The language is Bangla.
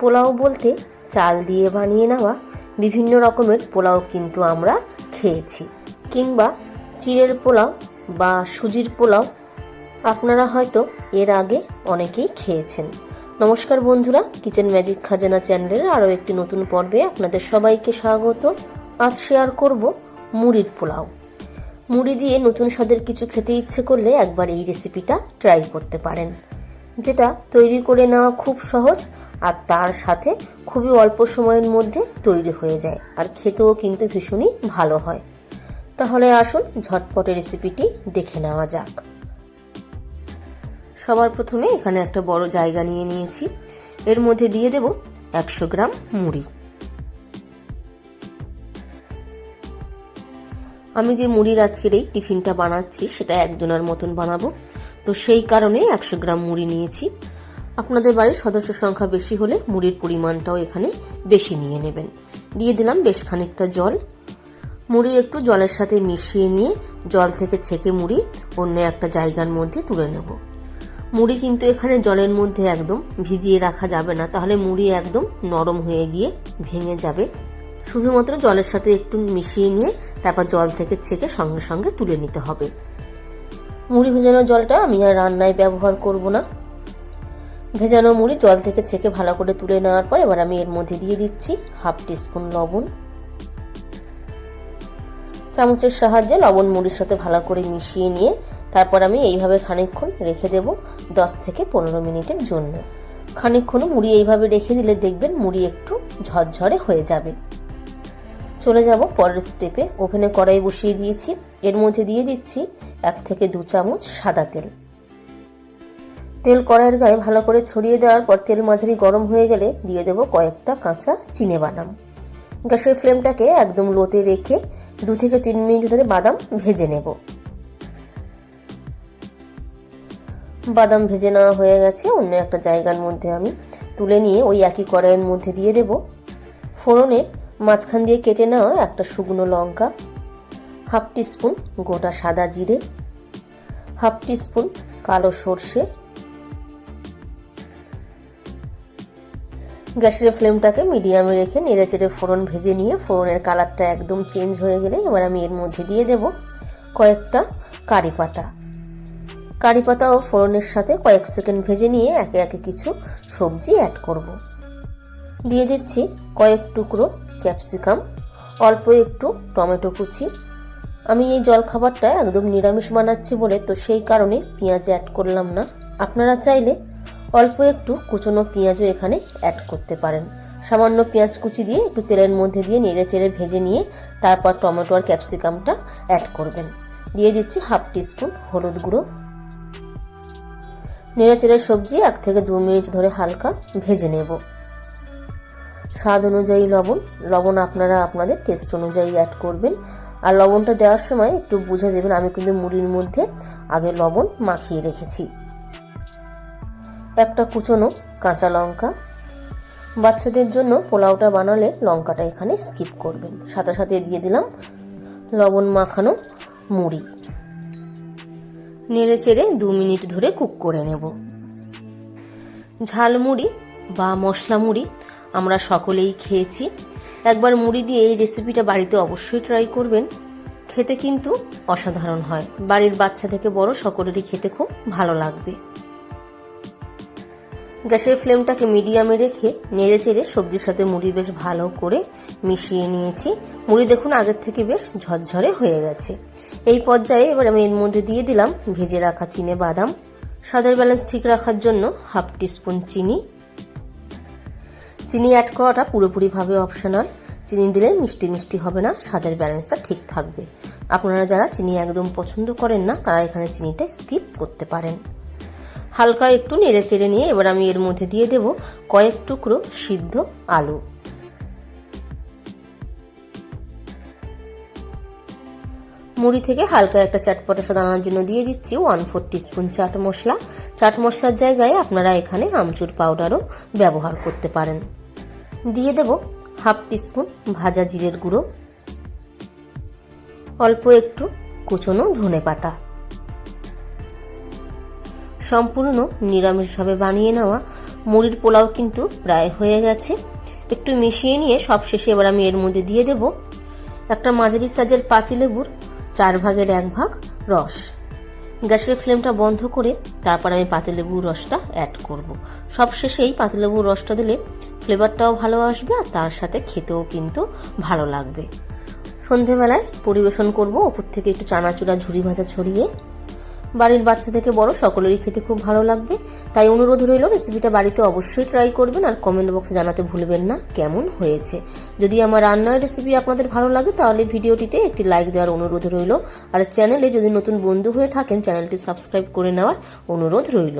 পোলাও বলতে চাল দিয়ে বানিয়ে নেওয়া বিভিন্ন রকমের পোলাও কিন্তু আমরা খেয়েছি। কিংবা চিড়ের পোলাও বা সুজির পোলাও আপনারা হয়তো এর আগে অনেকেই খেয়েছেন। নমস্কার বন্ধুরা, কিচেন ম্যাজিক খাজানা চ্যানেলের আরও একটি নতুন পর্বে আপনাদের সবাইকে স্বাগত। আজ শেয়ার করব মুড়ির পোলাও। মুড়ি দিয়ে নতুন স্বাদের কিছু খেতে ইচ্ছে করলে একবার এই রেসিপিটা ট্রাই করতে পারেন, যেটা তৈরি করে নেওয়া খুব সহজ আর তার সাথে খুবই অল্প সময়ের মধ্যে তৈরি হয়ে যায়। আর খেতেও কিন্তু ভীষণই ভালো হয়। তাহলে আসুন ঝটপটে রেসিপিটি দেখে নেওয়া যাক। সবার প্রথমে এখানে একটা বড় জায়গা নিয়ে নিয়েছি। এর মধ্যে দিয়ে দেব একশো গ্রাম মুড়ি। আমি যে মুড়ির আজকের এই টিফিনটা বানাচ্ছি, সেটা একজনের মতন বানাবো। তো সেই কারণে একশো গ্রাম মুড়ি নিয়েছি। আপনাদের বাড়ির সদস্য সংখ্যা বেশি হলে মুড়ির পরিমাণটাও এখানে বেশি নিয়ে নেবেন। দিয়ে দিলাম বেশ খানিকটা জল। মুড়ি একটু জলের সাথে মিশিয়ে নিয়ে জল থেকে ছেঁকে মুড়ি অন্য একটা জায়গার মধ্যে তুলে নেব। মুড়ি কিন্তু এখানে জলের মধ্যে একদম ভিজিয়ে রাখা যাবে না, তাহলে মুড়ি একদম নরম হয়ে গিয়ে ভেঙে যাবে। শুধুমাত্র জলের সাথে একটু মিশিয়ে নিয়ে তারপর জল থেকে ছেঁকে সঙ্গে সঙ্গে তুলে নিতে হবে। মুড়ি ভেজানো জলটা আমি আর রান্নায় ব্যবহার করব না। ভেজানো মুড়ি জল থেকে ছেঁকে ভালো করে তুলে নেওয়ার পর এবার আমি এর মধ্যে দিয়ে দিচ্ছি হাফ টিস্পুন লবণ। চামচের সাহায্যে লবণ মুড়ির সাথে ভালো করে মিশিয়ে নিয়ে তারপর আমি এইভাবে খানিকক্ষণ রেখে দেব দশ থেকে পনেরো মিনিটের জন্য। খানিকক্ষণ মুড়ি এইভাবে রেখে দিলে দেখবেন মুড়ি একটু ঝরঝরে হয়ে যাবে। চলে যাব পরের স্টেপে। ওভেনে কড়াই বসিয়ে দিয়েছি। এর মধ্যে দিয়ে দিচ্ছি এক থেকে দু চামচ সাদা তেল। তেল কড়াইয়ের গায়ে ভালো করে ছড়িয়ে দেওয়ার পর তেল মাঝারি গরম হয়ে গেলে দিয়ে দেব কয়েকটা কাঁচা চিনে বাদাম। গ্যাসের ফ্লেমটাকে একদম লোতে রেখে দু থেকে তিন মিনিট ধরে বাদাম ভেজে নেব। বাদাম ভেজে নেওয়া হয়ে গেছে, অন্য একটা জায়গার মধ্যে আমি তুলে নিয়ে ওই একই কড়াইয়ের মধ্যে দিয়ে দেব। ফোড়নে মাঝখান দিয়ে কেটে নেওয়া একটা শুকনো লঙ্কা, হাফ টিস্পুন গোটা সাদা জিরে, হাফ টিস্পুন কালো সর্ষে গ্যাসের ফ্লেমটাকে মিডিয়ামে রেখে নেড়ে চেড়ে ফোড়ন ভেজে নিয়ে ফোড়নের কালারটা একদম চেঞ্জ হয়ে গেলে এবার আমি এর মধ্যে দিয়ে দেব কয়েকটা কারি পাতা। কারি পাতা ও ফোড়নের সাথে কয়েক সেকেন্ড ভেজে নিয়ে একে একে কিছু সবজি অ্যাড করব। দিয়ে দিচ্ছি কয়েক টুকরো ক্যাপসিকাম, অল্প একটু টমেটো কুচি। আমি এই জলখাবারটা একদম নিরামিষ বানাচ্ছি বলে তো সেই কারণে পেঁয়াজ অ্যাড করলাম না। আপনারা চাইলে অল্প একটু কুচনো পেঁয়াজও এখানে অ্যাড করতে পারেন। সামান্য পেঁয়াজ কুচি দিয়ে একটু তেলের মধ্যে দিয়ে নেড়ে চেড়ে ভেজে নিয়ে তারপর টমেটো আর ক্যাপসিকামটা অ্যাড করবেন। দিয়ে দিচ্ছি হাফ টিস্পুন হলুদ গুঁড়ো। নেড়ে চেড়ে সবজি এক থেকে দু মিনিট ধরে হালকা ভেজে নেব। স্বাদ অনুযায়ী লবণ। লবণ আপনারা আপনাদের টেস্ট অনুযায়ী অ্যাড করবেন। আর লবণটা দেওয়ার সময় একটু বুঝে দেবেন। আমি কিন্তু মুড়ির মধ্যে আগে লবণ মাখিয়ে রেখেছি। একটা কুচনো কাঁচা লঙ্কা। বাচ্চাদের জন্য পোলাওটা বানালে লঙ্কাটা এখানে স্কিপ করবেন। সাথে সাথে দিয়ে দিলাম লবণ মাখানো মুড়ি। নেড়ে চেড়ে দু মিনিট ধরে কুক করে নেব। ঝাল মুড়ি বা মশলা মুড়ি আমরা সকলেই খেয়েছি। একবার মুড়ি দিয়ে এই রেসিপিটা বাড়িতে অবশ্যই ট্রাই করবেন। খেতে কিন্তু অসাধারণ হয়। বাড়ির বাচ্চা থেকে বড় সকলেরই খেতে খুব ভালো লাগবে। গ্যাসের ফ্লেমটাকে মিডিয়ামে রেখে নেড়ে চেড়ে সবজির সাথে মুড়ি বেশ ভালো করে মিশিয়ে নিয়েছি। মুড়ি দেখুন আগের থেকে বেশ ঝরঝরে হয়ে গেছে। এই পর্যায়ে এবার আমি এর মধ্যে দিয়ে দিলাম ভেজে রাখা চিনে বাদাম, স্বাদের ব্যালেন্স ঠিক রাখার জন্য হাফ টিস্পুন চিনি। চিনি অ্যাড করাটা পুরোপুরিভাবে অপশনাল। চিনি দিলে মিষ্টি মিষ্টি হবে না, স্বাদের ব্যালেন্সটা ঠিক থাকবে। আপনারা যারা চিনি একদম পছন্দ করেন না, তারা এখানে চিনিটা স্কিপ করতে পারেন। হালকা একটু নেড়ে চেড়ে নিয়ে এবার আমি এর মধ্যে দিয়ে দেব কয়েক টুকরো সিদ্ধ আলু। মুড়ি থেকে হালকা একটা চাটপটা সাদানোর জন্য দিয়ে দিচ্ছি one four teaspoon chaat masala. Chaat মশলার জায়গায় আপনারা এখানে আমচুর পাউডারও ব্যবহার করতে পারেন। দিয়ে দেব হাফ টিস্পুন ভাজা জিরের গুঁড়ো। অল্প একটু কুচনো ধনে পাতা সম্পূর্ণ নিরামিষভাবে বানিয়ে নেওয়া মুড়ির পোলাও কিন্তু প্রায় হয়ে গেছে। একটু মিশিয়ে নিয়ে সব শেষে এবার আমি এর মধ্যে দিয়ে দেব একটা মাঝারি সাইজের পাতিলেবুর চার ভাগের এক ভাগ রস। গ্যাসের ফ্লেমটা বন্ধ করে তারপর আমি পাতিলেবুর রসটা অ্যাড করব। সব শেষেই পাতিলেবুর রসটা দিলে ফ্লেভারটাও ভালো আসবে আর তার সাথে খেতেও কিন্তু ভালো লাগবে। সন্ধেবেলায় পরিবেশন করব। ওপর থেকে একটু চানাচুরা ঝুড়ি ভাজা ছড়িয়ে বাড়ির বাচ্চা থেকে বড় সকলেরই খেতে খুব ভালো লাগবে। তাই অনুরোধ রইল রেসিপিটা বাড়িতে অবশ্যই ট্রাই করবেন আর কমেন্ট বক্সে জানাতে ভুলবেন না, কেমন হয়েছে। যদি আমার রান্নার রেসিপি আপনাদের ভালো লাগে, তাহলে ভিডিওটিতে একটি লাইক দেওয়ার অনুরোধ রইল। আর চ্যানেলে যদি নতুন বন্ধু হয়ে থাকেন চ্যানেলটি সাবস্ক্রাইব করে নেওয়ার অনুরোধ রইল।